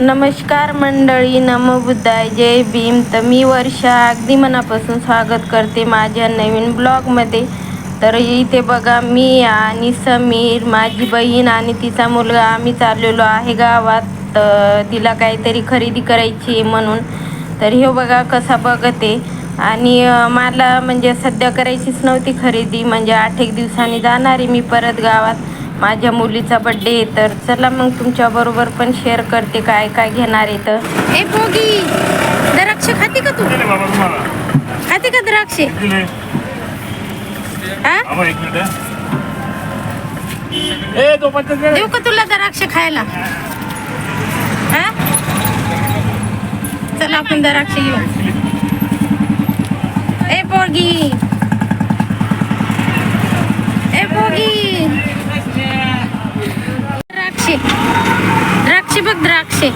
नमस्कार मंडळी नमो बुद्धाय जय भीम. तर मी वर्षा अगदी मनापासून स्वागत करते माझ्या नवीन ब्लॉगमध्ये. तर इथे बघा मी आणि समीर माझी बहीण आणि तिचा मुलगा आम्ही चाललेलो आहे गावात. तर तिला काहीतरी खरेदी करायची आहे म्हणून. तर हे बघा कसा बघते. आणि मला म्हणजे सध्या करायचीच नव्हती खरेदी. म्हणजे आठ एक दिवसांनी जाणार आहे मी परत गावात. माझ्या मुलीचा बड्डे आहे तर चला मग तुमच्याबरोबर पण शेअर करते काय काय घेणार आहे तर. ए पोगी द्राक्ष खाते का तू? खाते का द्राक्षे? हा? देऊ का तुला द्राक्ष खायला? हा? चला आपण द्राक्ष घेऊ. ए पोगी ए पोगी बघ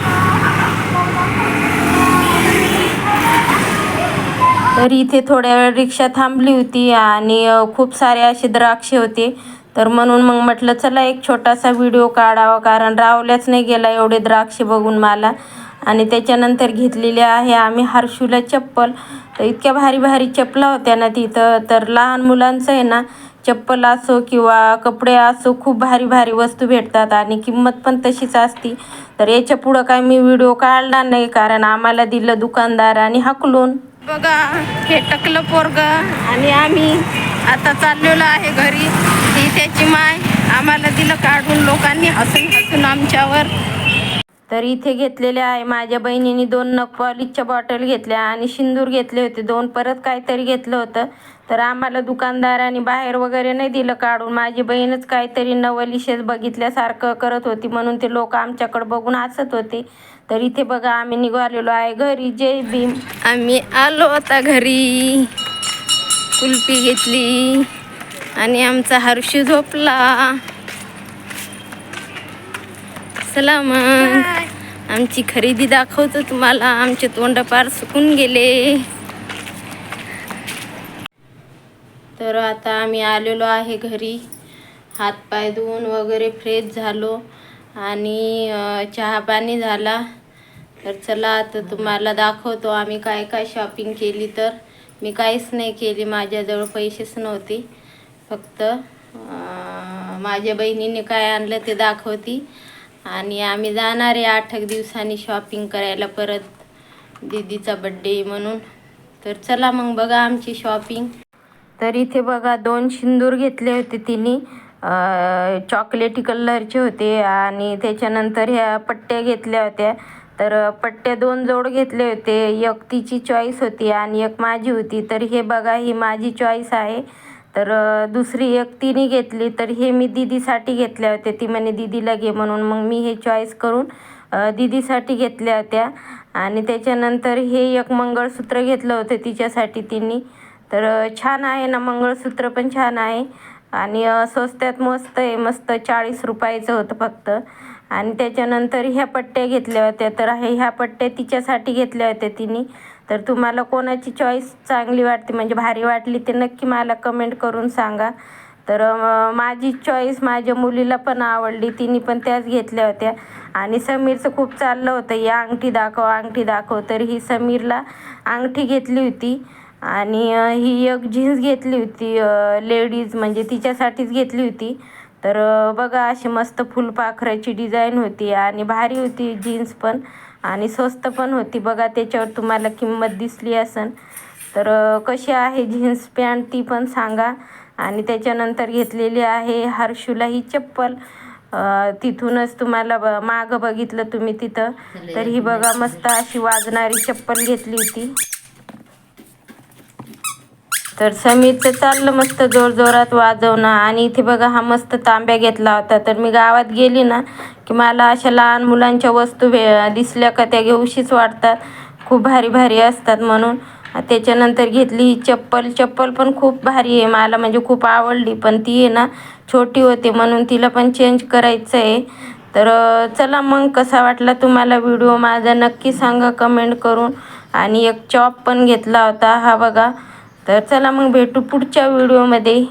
तर इथे थोड्या वेळ रिक्षा थांबली होती आणि खूप सारे असे द्राक्षे होते. तर म्हणून मग म्हटलं चला एक छोटासा व्हिडिओ काढावा कारण रावल्याच नाही गेला एवढे द्राक्षे बघून मला. आणि त्याच्यानंतर घेतलेली आहे आम्ही हर्षूला चप्पल. तर इतक्या भारी भारी चप्पला होत्या ना तिथं तर लहान मुलांचं आहे ना चप्पल असो किंवा कपडे असो खूप भारी भारी वस्तू भेटतात आणि किंमत पण तशीच असती. तर याच्या पुढं काय मी व्हिडिओ काढला नाही कारण आम्हाला दिलं दुकानदार आणि हकलून. बघा हे टकलं पोरग. आणि आम्ही आता चाललेलो आहे घरी. ही त्याची माय आम्हाला दिलं काढून लोकांनी हसून हसून आमच्यावर. तर इथे घेतलेले आहे. माझ्या बहिणीने दोन नग पॉलिशच्या बॉटल घेतल्या आणि सिंदूर घेतले होते. दोन परत काहीतरी घेतलं होतं. तर आम्हाला दुकानदाराने बाहेर वगैरे नाही दिलं काढून. माझी बहीणच काहीतरी नवलिशेच बघितल्यासारखं करत होती. म्हणून ते लोक आमच्याकडे बघून हसत होते. तर इथे बघा आम्ही निघालेलो आहे घरी. जय भीम. आम्ही आलो आता घरी. कुल्फी घेतली. आणि आमचा हर्षी झोपला. चला मग आमची खरेदी दाखवतो तुम्हाला. आमचे तोंड पार सुकून गेले. तर आता आम्ही आलेलो आहे घरी. हातपाय धुवून वगैरे फ्रेश झालो आणि चहा पाणी झाला. तर चला आता तुम्हाला दाखवतो आम्ही काय काय शॉपिंग केली तर. मी काहीच नाही केली. माझ्याजवळ पैसेच नव्हते. फक्त माझ्या बहिणीने काय आणलं ते दाखवती. आणि आम्ही जाणार आहे आठ एक दिवसांनी शॉपिंग करायला परत दीदीचा बड्डे म्हणून. तर चला मग बघा आमची शॉपिंग तर इथे बघा दोन सिंदूर घेतले होते तिने. चॉकलेटी कलरचे होते आणि त्याच्यानंतर ह्या पट्ट्या घेतल्या होत्या. तर पट्ट्या दोन जोड घेतले होते. एक तिची चॉईस होती आणि एक माझी होती. तर हे बघा ही माझी चॉईस आहे. तर दुसरी एक तिने घेतली तर हे मी दीदीसाठी घेतल्या होत्या. ती म्हणे दीदीला घे म्हणून. मग मी हे चॉईस करून दिदीसाठी दीदीसाठी घेतल्या होत्या. आणि त्याच्यानंतर हे एक मंगळसूत्र घेतलं होतं तिच्यासाठी तिने. तर छान आहे ना मंगळसूत्र पण छान आहे. आणि स्वस्त्यात स्वस्तात मस्त आहे मस्त चाळीस रुपयाचं होतं फक्त. आणि त्याच्यानंतर ह्या पट्ट्या घेतल्या होत्या. तर हे ह्या पट्ट्या तिच्यासाठी घेतल्या होत्या तिने. तर तुम्हाला कोणाची चॉईस चांगली वाटते म्हणजे भारी वाटली ते नक्की मला कमेंट करून सांगा. तर माझी चॉईस माझ्या मुलीला पण आवडली तिने पण त्याच घेतल्या होत्या. आणि समीरचं खूप चाललं होतं या अंगठी दाखव अंगठी दाखव. तर ही समीरला अंगठी घेतली होती. आणि ही एक जीन्स घेतली होती लेडीज म्हणजे तिच्यासाठीच घेतली होती. तर बघा अशी मस्त फुलपाखराची डिझाईन होती आणि भारी होती जीन्स पण आणि स्वस्त पण होती. बघा त्याच्यावर तुम्हाला किंमत दिसली असन. तर कशी आहे जीन्स पॅन्ट ती पण सांगा. आणि त्याच्यानंतर घेतलेली आहे हर्षूला ही चप्पल. तिथूनच तुम्हाला ब मागं बघितलं तुम्ही तिथं. तर ही बघा मस्त अशी वाजणारी चप्पल घेतली होती. तर समीरचं चाललं मस्त जोरजोरात वाजवणं. आणि इथे बघा हा मस्त तांब्या घेतला होता. तर मी गावात गेली ना की मला अशा लहान मुलांच्या वस्तू भे दिसल्या का त्या घेऊशीच वाटतात. खूप भारी भारी असतात म्हणून. त्याच्यानंतर घेतली ही चप्पल. चप्पल पण खूप भारी आहे. मला म्हणजे खूप आवडली पण ती आहे ना छोटी होती म्हणून तिला पण चेंज करायचं आहे तर चला मग कसा वाटला तुम्हाला व्हिडिओ? माझा नक्की सांगा कमेंट करून. आणि एक चॉप पण घेतला होता. हा बघा तर चला मग भेटू पुढच्या व्हिडिओमध्ये.